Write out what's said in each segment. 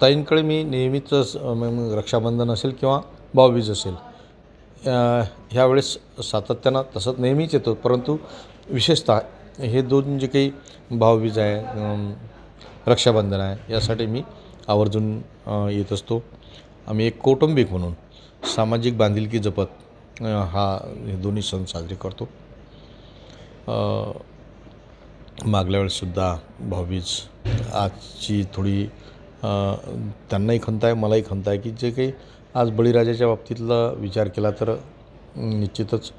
ताईंकडे मी नेहमीच मग रक्षाबंधन असेल किंवा भाऊबीज असेल. ह्यावेळेस सातत्यानं तसंच नेहमीच येतो परंतु विशेषतः हे दोन जे काही भाऊबीज आहे रक्षाबंधन आहे यासाठी मी आवर्जून येत असतो. आम्ही एक कौटुंबिक म्हणून सामाजिक बांधिलकी जपत हा हे दोन्ही सण साजरे करतो. मागल्या वेळेससुद्धा भाऊबीज आजची थोडी त्यांनाही खंत आहे मलाही खंत आहे की जे काही आज बळीराजाच्या बाबतीतला विचार केला तर निश्चितच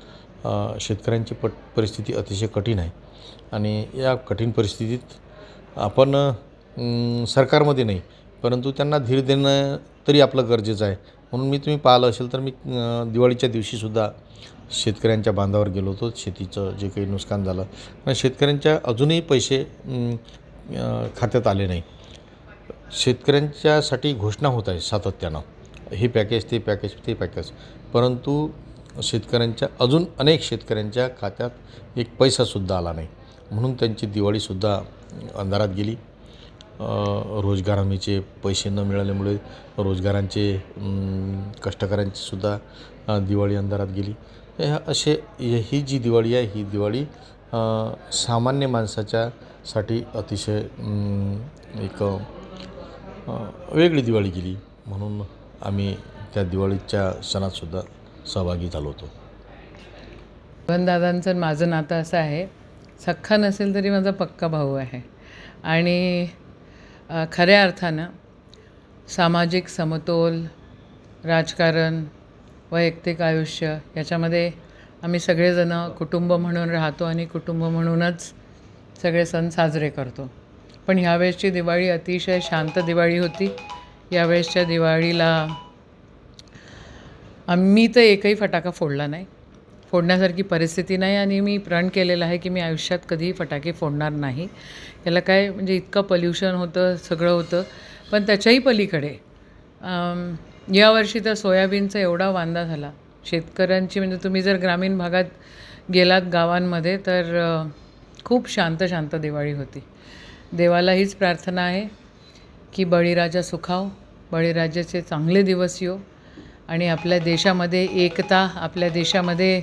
शेतकऱ्यांची पट परिस्थिती अतिशय कठीण आहे. आणि या कठीण परिस्थितीत आपण सरकारमध्ये नाही परंतु त्यांना धीर देणं तरी आपलं गरजेचं आहे. म्हणून मी तुम्ही पाहिलं असेल तर मी दिवाळीच्या दिवशीसुद्धा शेतकऱ्यांच्या बांधावर गेलो होतो शेतीचं जे काही नुकसान झालं. पण शेतकऱ्यांच्या अजूनही पैसे खात्यात आले नाही. शेतकऱ्यांच्यासाठी घोषणा होत आहे सातत्यानं. हे पॅकेज ते पॅकेज ते पॅकेज परंतु शेतकऱ्यांच्या अजून अनेक शेतकऱ्यांच्या खात्यात एक पैसासुद्धा आला नाही. म्हणून त्यांची दिवाळीसुद्धा अंधारात गेली. रोजगार हमीचे पैसे न मिळाल्यामुळे रोजगारांचे कष्टकऱ्यांचीसुद्धा दिवाळी अंधारात गेली. असे ही जी दिवाळी आहे ही दिवाळी सामान्य माणसाच्या साठी अतिशय एक वेगळी दिवाळी गेली. म्हणून आम्ही त्या दिवाळीच्या सणातसुद्धा सहभागी झालो होतो. दादांचं माझं नातं असं आहे सख्खा नसेल तरी माझा पक्का भाऊ आहे. आणि खऱ्या अर्थानं सामाजिक समतोल राजकारण वैयक्तिक आयुष्य याच्यामध्ये आम्ही सगळेजणं कुटुंब म्हणून राहतो आणि कुटुंब म्हणूनच सगळे सण साजरे करतो. पण ह्यावेळेसची दिवाळी अतिशय शांत दिवाळी होती. यावेळेसच्या दिवाळीला आम्ही तर एकही फटाका फोडला नाही. फोडण्यासारखी परिस्थिती नाही आणि मी प्रण केलेलं आहे की मी आयुष्यात कधीही फटाके फोडणार नाही. याला काय म्हणजे इतकं पल्युशन होतं सगळं होतं. पण त्याच्याही पलीकडे यावर्षी तर सोयाबीनचा एवढा वांदा झाला. शेतकऱ्यांची म्हणजे तुम्ही जर ग्रामीण भागात गेलात गावांमध्ये तर खूप शांत शांत दिवाळी होती. देवाला हीच प्रार्थना आहे की बळीराजा सुखाव बळीराजाचे चांगले दिवस येऊ आणि आपल्या देशामध्ये एकता आपल्या देशामध्ये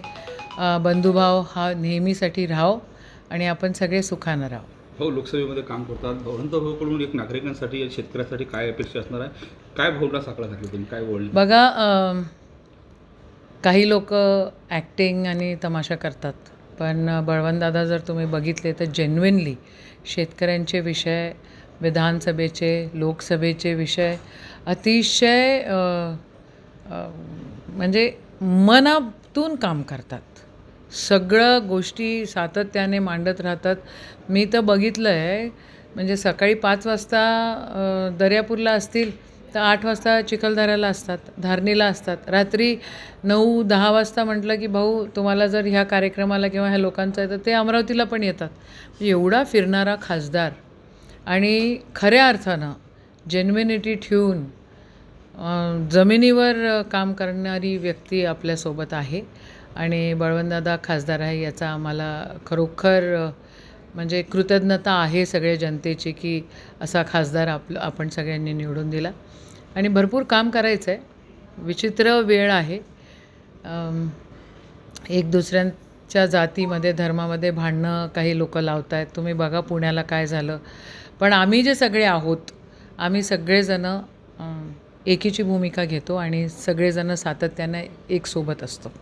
बंधुभाव हा नेहमीसाठी राहो आणि आपण सगळे सुखानं राहो. भाऊ लोकसभेमध्ये काम करतात. भवंत भाऊकडून एक नागरिकांसाठी शेतकऱ्यासाठी काय अपेक्षा असणार आहे? काय भाऊला साकडा घातली तुम्ही? काय बोलले बघा काही लोक ॲक्टिंग आणि तमाशा करतात. पण बळवंतदादा जर तुम्ही बघितले तर जेन्युनली शेतकऱ्यांचे विषय विधानसभेचे लोकसभेचे विषय अतिशय म्हणजे मनातून काम करतात. सगळं गोष्टी सातत्याने मांडत राहतात. मी तर बघितलं आहे म्हणजे सकाळी पाच वाजता दर्यापूरला असतील तर आठ वाजता चिखलदऱ्याला असतात धारणीला असतात. रात्री नऊ दहा वाजता म्हटलं की भाऊ तुम्हाला जर ह्या कार्यक्रमाला किंवा ह्या लोकांचं आहे तर ते अमरावतीला पण येतात. म्हणजे एवढा फिरणारा खासदार आणि खऱ्या अर्थानं जेन्युनिटी ठेवून जमिनीवर काम करणारी व्यक्ती आपल्यासोबत आहे. आणि बळवंतदादा खासदार आहे याचा आम्हाला खरोखर म्हणजे कृतज्ञता आहे सगळ्या जनतेची की असा खासदार आपलं आपण सगळ्यांनी निवडून दिला. आणि भरपूर काम करायचं आहे विचित्र वेळ आहे. एक दुसऱ्यांच्या जातीमध्ये धर्मामध्ये भांडणं काही लोक लावत आहेत तुम्ही बघा पुण्याला काय झालं. पण आम्ही जे सगळे आहोत आम्ही सगळेजणं एकीची भूमिका घेतो आणि सगळेजणं सातत्यानं एकसोबत असतो.